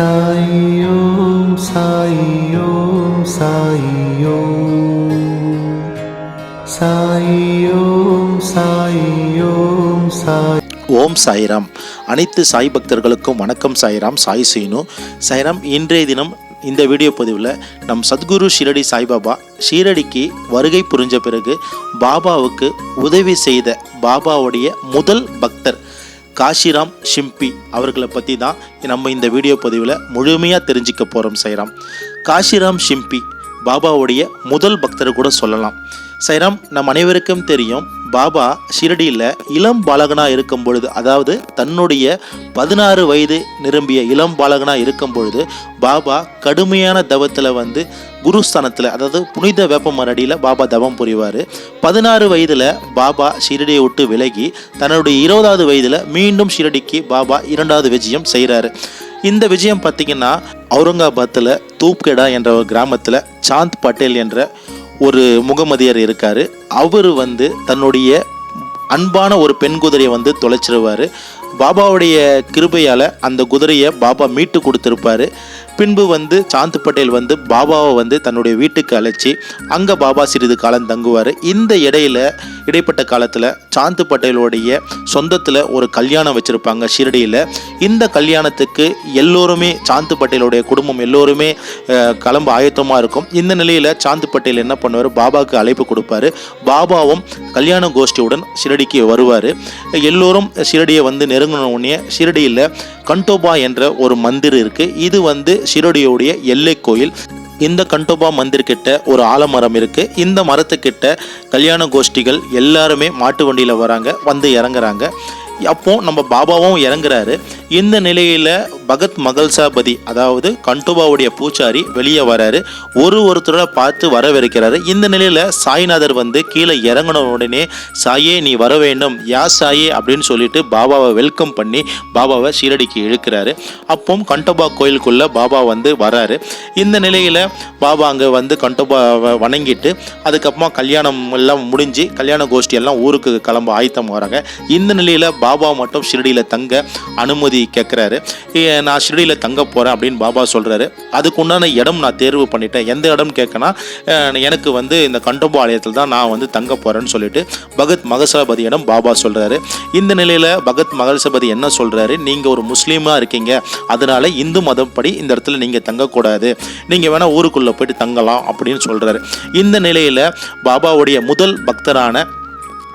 சாய் ஓம் சாயி ஓம் சாயி ஓம் சாய் ஓம் சாய்ராம். அனைத்து சாய் பக்தர்களுக்கும் வணக்கம் சாய்ராம் சாய் சீனு. சாய்ராம் இன்றைய தினம் இந்த வீடியோ பதிவில் நம் சத்குரு ஷிரடி சாய்பாபா ஷீரடிக்கு வருகை புரிஞ்ச பிறகு பாபாவுக்கு உதவி செய்த பாபாவுடைய முதல் பக்தர் காஷிராம் ஷிம்பி அவர்களை பற்றி தான் நம்ம இந்த வீடியோ பதிவில் முழுமையாக தெரிஞ்சிக்க போகிறோம் சைராம். காஷிராம் ஷிம்பி பாபாவுடைய முதல் பக்தர் கூட சொல்லலாம். சைராம் நம் அனைவருக்கும் தெரியும் பாபா ஷிரடியில் இளம் பாலகனாக இருக்கும் பொழுது அதாவது தன்னுடைய பதினாறு வயது நிரம்பிய இளம் பாலகனாக இருக்கும் பொழுது பாபா கடுமையான தவத்தில் வந்து குருஸ்தானத்தில் அதாவது புனித வேப்ப மரடியில் பாபா தவம் புரிவார். பதினாறு வயதில் பாபா ஷிரடியை விட்டு விலகி தன்னுடைய இருபதாவது வயதில் மீண்டும் ஷிரடிக்கு பாபா இரண்டாவது விஜயம் செய்கிறாரு இந்த விஜயம் பார்த்தீங்கன்னா அவுரங்காபாத்தில் தூப்கெடா என்ற ஒரு கிராமத்தில் சாந்த் பட்டேல் என்ற ஒரு முகமதியர் இருக்கார். அவர் வந்து தன்னுடைய அன்பான ஒரு பெண் குதிரையை வந்து தொலைச்சிருவார். பாபாவுடைய கிருபையால் அந்த குதிரையை பாபா மீட்டு கொடுத்துருப்பாரு. பின்பு வந்து சாந்து பட்டேல் வந்து பாபாவை வந்து தன்னுடைய வீட்டுக்கு அழைச்சி அங்கே பாபா சிறிது காலம் தங்குவார். இந்த இடையில இடைப்பட்ட காலத்தில் சாந்து பட்டேலோடைய சொந்தத்தில் ஒரு கல்யாணம் வச்சுருப்பாங்க ஷிரடியில். இந்த கல்யாணத்துக்கு எல்லோருமே சாந்து பட்டேலோடைய குடும்பம் எல்லோருமே கிளம்ப ஆயத்தமாக இருக்கும். இந்த நிலையில் சாந்து பட்டேல் என்ன பண்ணுவார்? பாபாவுக்கு அழைப்பு கொடுப்பாரு. பாபாவும் கல்யாண கோஷ்டியுடன் ஷிரடிக்கு வருவார். எல்லோரும் ஷிரடியை வந்து நெருங்கினோடனே ஷிரடியில் கண்டோபா என்ற ஒரு மந்திர் இருக்குது இது வந்து ஷிரடியோடைய எல்லை கோயில். இந்த கண்டோபா மந்திர் கிட்ட ஒரு ஆலமரம் இருக்கு. இந்த மரத்துக்கிட்ட கல்யாண கோஷ்டிகள் எல்லாருமே மாட்டு வண்டியில் வராங்க வந்து இறங்குறாங்க. அப்போ நம்ம பாபாவும் இறங்குறாரு. இந்த நிலையில் பகத் மகள்சாபதி அதாவது கண்டோபாவுடைய பூச்சாரி வெளியே வராரு. ஒரு ஒருத்தரோட பார்த்து வரவிருக்கிறாரு இந்த நிலையில் சாய்நாதர் வந்து கீழே இறங்கின உடனே சாயே நீ வர வேண்டும். யா சாயே? அப்படின்னு சொல்லிட்டு பாபாவை வெல்கம் பண்ணி பாபாவை ஷீரடிக்கு இழுக்கிறாரு. அப்போ கண்டோபா கோயிலுக்குள்ளே பாபா வந்து வராரு. இந்த நிலையில் பாபா அங்கே வந்து கண்டோபாவை வணங்கிட்டு அதுக்கப்புறமா கல்யாணம் எல்லாம் முடிஞ்சு கல்யாண கோஷ்டி எல்லாம் ஊருக்கு கிளம்ப ஆயத்தம் வராங்க. இந்த நிலையில் பாபா மட்டும் ஷிரடியில் தங்க அனுமதி கேட்குறாரு நான் ஷிரடியில் தங்க போகிறேன் அப்படின்னு பாபா சொல்கிறாரு அதுக்கு உண்டான இடம் நான் தேர்வு பண்ணிட்டேன். எந்த இடம் கேட்கனா எனக்கு வந்து இந்த கண்டோபா ஆலயத்தில் தான் நான் வந்து தங்க போகிறேன்னு சொல்லிட்டு பகத் மகசபதியிடம் பாபா சொல்கிறாரு இந்த நிலையில் பகத் மகசபதி என்ன சொல்கிறாரு நீங்கள் ஒரு முஸ்லீமாக இருக்கீங்க. அதனால இந்து மதப்படி இந்த இடத்துல நீங்கள் தங்கக்கூடாது. நீங்கள் வேணால் ஊருக்குள்ளே போயிட்டு தங்கலாம் அப்படின்னு சொல்கிறாரு இந்த நிலையில் பாபாவுடைய முதல் பக்தரான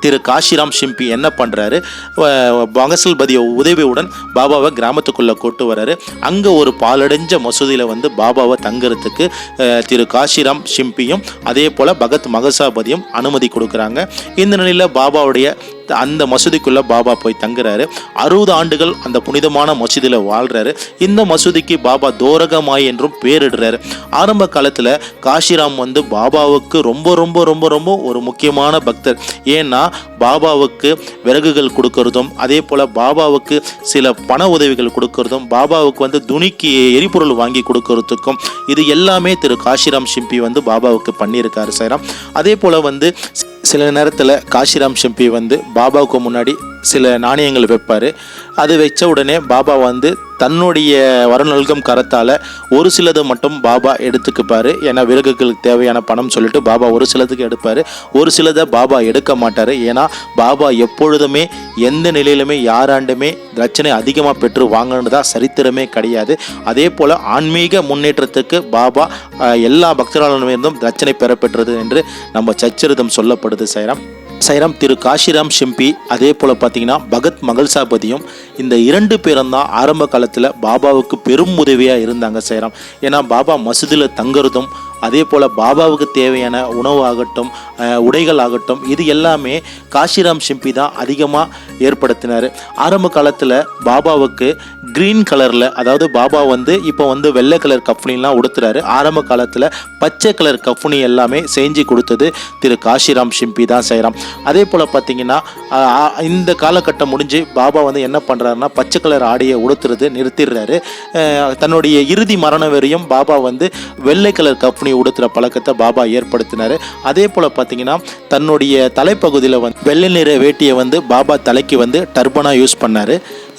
திரு காஷிராம் ஷிம்பி என்ன பண்ணுறாரு மகசல்பதிய உதவியுடன் பாபாவை கிராமத்துக்குள்ளே கூட்டு வராரு. அங்கே ஒரு பாலடைஞ்ச மசூதியில் வந்து பாபாவை தங்குறதுக்கு திரு காஷிராம் ஷிம்பியும் அதே போல் பகத் மகசாபதியும் அனுமதி கொடுக்குறாங்க. இந்த நிலையில் பாபாவுடைய அந்த மசூதிக்குள்ளே பாபா போய் தங்குறாரு. அறுபது ஆண்டுகள் அந்த புனிதமான மசூதியில் வாழ்கிறாரு இந்த மசூதிக்கு பாபா தோரகமாய் என்றும் பேரிடுறாரு. ஆரம்ப காலத்தில் காஷிராம் வந்து பாபாவுக்கு ரொம்ப ரொம்ப ரொம்ப ரொம்ப ஒரு முக்கியமான பக்தர். ஏன்னா பாபாவுக்கு விறகுகள் கொடுக்கறதும் அதே போல் பாபாவுக்கு சில பண உதவிகள் கொடுக்கறதும் பாபாவுக்கு வந்து துணிக்கு எரிபொருள் வாங்கி கொடுக்கறதுக்கும் இது எல்லாமே திரு காஷிராம் சிம்பி வந்து பாபாவுக்கு பண்ணியிருக்காரு சைராம் அதே போல் வந்து சில நேரத்தில் காஷிராம் ஷிம்பி வந்து பாபாவுக்கு முன்னாடி சில நாணயங்கள் வைப்பார். அது வச்ச உடனே பாபா வந்து தன்னுடைய வரநல்கும் கரத்தால் ஒரு சிலது மட்டும் பாபா எடுத்துக்குப்பார். ஏன்னா விறகுகளுக்கு தேவையான பணம் சொல்லிட்டு பாபா ஒரு சிலதுக்கு எடுப்பார். ஒரு சிலதை பாபா எடுக்க மாட்டார். ஏன்னா பாபா எப்பொழுதுமே எந்த நிலையிலுமே யாராண்டுமே ரச்சனை அதிகமாக பெற்று வாங்கினதா சரித்திரமே கிடையாது. அதே போல் ஆன்மீக முன்னேற்றத்துக்கு பாபா அஹ், எல்லா பக்தர்களிடமிருந்தும் ரச்சனை பெறப்பெற்றது என்று நம்ம சச்சரிதம் சொல்லப்படுது சைராம். சைராம் திரு காஷிராம் ஷிம்பி அதே போல் பார்த்தீங்கன்னா பகத் மகள்சாபதியும் இந்த இரண்டு பேரும் தான் ஆரம்ப காலத்தில் பாபாவுக்கு பெரும் உதவியாக இருந்தாங்க சைராம். ஏன்னா பாபா மசூதியில் தங்குறதும் அதே போல் பாபாவுக்கு தேவையான உணவு ஆகட்டும் உடைகள் ஆகட்டும் இது எல்லாமே காஷிராம் ஷிம்பி தான் அதிகமாக ஏற்படுத்தினார். ஆரம்ப காலத்தில் பாபாவுக்கு க்ரீன் கலரில் அதாவது பாபா வந்து இப்போ வந்து வெள்ளை கலர் கஃப்னிலாம் உடுத்துறாரு. ஆரம்ப காலத்தில் பச்சை கலர் கஃப்னி எல்லாமே செஞ்சு கொடுத்தது திரு காஷிராம் ஷிம்பி தான் செய்கிறான் அதே போல் பார்த்தீங்கன்னா இந்த காலகட்டம் முடிஞ்சு பாபா வந்து என்ன பண்ணுறாருன்னா பச்சை கலர் ஆடையை உடுத்துறது நிறுத்திடுறாரு. தன்னுடைய இறுதி மரண வரையும் பாபா வந்து வெள்ளை கலர் கஃப்னி உடுத்துகிற பழக்கத்தை பாபா ஏற்படுத்தினார். அதே போல் பார்த்தீங்கன்னா தன்னுடைய தலைப்பகுதியில் வந்து வெள்ளை நிற வேட்டியை வந்து பாபா தலைக்கு வந்து டர்பனாக யூஸ் பண்ணார்.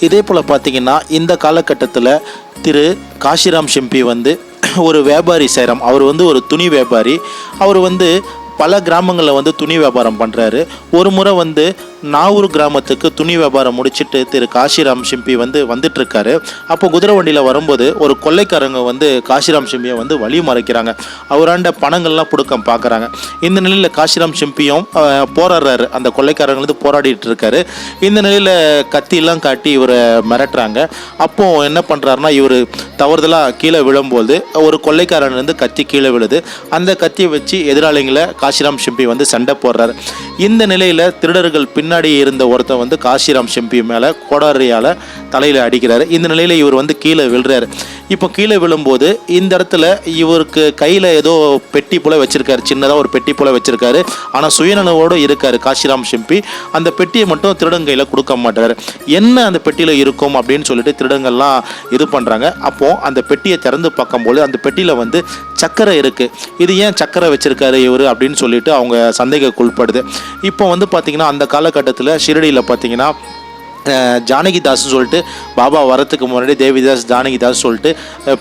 இதே போல் பார்த்தீங்கன்னா இந்த காலகட்டத்தில் திரு காஷிராம் ஷிம்பி வந்து ஒரு வியாபாரி சேரம். அவர் வந்து ஒரு துணி வியாபாரி. அவர் வந்து பல கிராமங்களில் வந்து துணி வியாபாரம் பண்ணுறாரு ஒரு முறை வந்து நாவூர் கிராமத்துக்கு துணி வியாபாரம் முடிச்சிட்டு திரு காசிராம் சிம்பி வந்து வந்துட்டு இருக்காரு அப்போ குதிரை வண்டியில் வரும்போது ஒரு கொள்ளைக்காரங்க வந்து காஷிராம் சிம்பியை வந்து வழி மறைக்கிறாங்க. அவராண்ட பணங்கள்லாம் புடுக்கம் பார்க்குறாங்க இந்த நிலையில் காஷிராம் சிம்பியும் போராடுறாரு. அந்த கொள்ளைக்காரங்க வந்து போராடிட்டு இருக்காரு இந்த நிலையில் கத்தியெல்லாம் காட்டி இவரை மிரட்டுறாங்க. அப்போ என்ன பண்ணுறாருன்னா இவர் தவறுதலாக கீழே விழும்போது ஒரு கொள்ளைக்காரன் வந்து கத்தி கீழே விழுது. அந்த கத்தியை வச்சு எதிராளிங்களை காஷிராம் சிம்பி வந்து சண்டை போடுறாரு. இந்த நிலையில் திருடர்கள் பின் பின்னாடி இருந்த ஒருத்தன் வந்து காஷிராம் செம்பி மேலே கோடாரியால் தலையில் அடிக்கிறாரு. இந்த நிலையில் இவர் வந்து கீழே விழுறாரு. இப்போ கீழே விழும்போது இந்த இடத்துல இவருக்கு கையில் ஏதோ பெட்டி போல் வச்சுருக்காரு. சின்னதாக ஒரு பெட்டி போல் வச்சுருக்காரு. ஆனால் சுயநலவோடு இருக்கார் காஷிராம் செம்பி. அந்த பெட்டியை மட்டும் திருடங்கையில் கொடுக்க மாட்டார். என்ன அந்த பெட்டியில் இருக்கும் அப்படின்னு சொல்லிட்டு திருடங்கள்லாம் இது பண்ணுறாங்க அப்போது அந்த பெட்டியை திறந்து பார்க்கும்போது அந்த பெட்டியில் வந்து சக்கரை இருக்குது இது ஏன் சக்கரை வச்சுருக்காரு இவர் அப்படின்னு சொல்லிட்டு அவங்க சந்தேகக்குள்படுது இப்போ வந்து பார்த்திங்கன்னா அந்த காலகட்டத்தில் ஷிரடியில் பார்த்தீங்கன்னா ஜானகிதாஸ்னு சொல்லிட்டு பாபா வரத்துக்கு முன்னாடி தேவிதாஸ் ஜானகிதாஸ் சொல்லிட்டு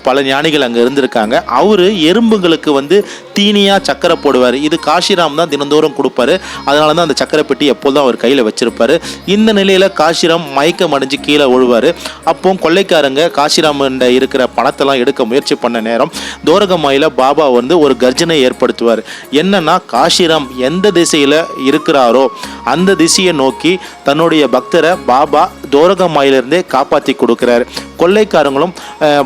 பல ஞானிகள் அங்கே இருந்திருக்காங்க. அவர் எறும்புங்களுக்கு வந்து தீனியாக சக்கரை போடுவார். இது காஷிராம் தான் தினந்தோறும் கொடுப்பாரு. அதனால தான் அந்த சக்கரை பெட்டி எப்போதும் அவர் கையில் வச்சிருப்பார். இந்த நிலையில் காஷிராம் மயக்கம் அடைஞ்சு கீழே விழுவார். அப்போ கொள்ளைக்காரங்க காஷிராம் இருக்கிற பணத்தெல்லாம் எடுக்க முயற்சி பண்ண நேரம் தோரகமாயில் பாபா வந்து ஒரு கர்ஜனை ஏற்படுத்துவார். என்னன்னா காஷிராம் எந்த திசையில் இருக்கிறாரோ அந்த திசையை நோக்கி தன்னுடைய பக்தரை பாபா தோரகமாயிலிருந்தே காப்பாற்றி கொடுக்குறாரு. கொள்ளைக்காரங்களும்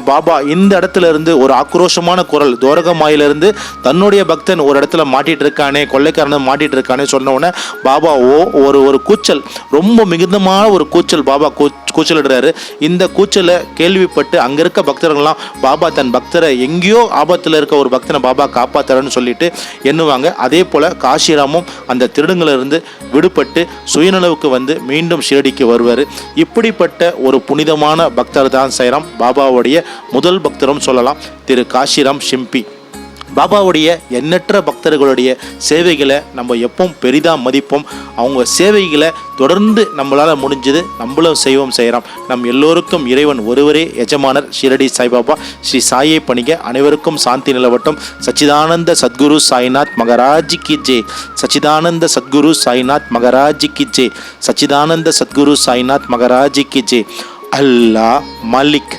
பாபா இந்த இடத்துல இருந்து ஒரு ஆக்ரோஷமான குரல் தோரகமாயிலிருந்து தன்னுடைய பக்தன் ஒரு இடத்துல மாட்டிட்டு இருக்கானே கொள்ளைக்காரன் மாட்டிட்டு இருக்கானே சொன்ன உடனே பாபா ஓ ஒரு ஒரு கூச்சல் ரொம்ப மிகுந்தமான ஒரு கூச்சல் பாபா கூ- கூச்சலிடுறாரு. இந்த கூச்சலை கேள்விப்பட்டு அங்கே இருக்க பக்தர்கள்லாம் பாபா தன் பக்தரை எங்கேயோ ஆபத்தில் இருக்க ஒரு பக்தனை பாபா காப்பாத்துறாருன்னு சொல்லிட்டு எண்ணுவாங்க. அதே போல் காஷிராமும் அந்த திருடங்களிலிருந்து விடுபட்டு சுயநலவுக்கு வந்து மீண்டும் ஷீரடிக்கு வருவார். இப்படிப்பட்ட ஒரு புனிதமான பக்தர் தான் சைராம். பாபாவுடைய முதல் பக்தரும் சொல்லலாம் திரு காஷிராம் ஷிம்பி. பாபாவுடைய எண்ணற்ற பக்தர்களுடைய சேவைகளை நம்ம எப்பவும் பெரிதாக மதிப்போம். அவங்க சேவைகளை தொடர்ந்து நம்மளால் முடிஞ்சது நம்மளும் செய்வோம் செய்கிறோம் நம் எல்லோருக்கும் இறைவன் ஒருவரே எஜமானர் ஷிரடி சாய்பாபா. ஸ்ரீ சாயை பணிக அனைவருக்கும் சாந்தி நிலவட்டும். சச்சிதானந்த சத்குரு சாய்நாத் மகராஜி கி ஜே. சச்சிதானந்த சத்குரு சாய்நாத் மகராஜி கி ஜே. சச்சிதானந்த சத்குரு சாய்நாத் மகராஜி கி ஜே. அல்லாஹ் மலிக்.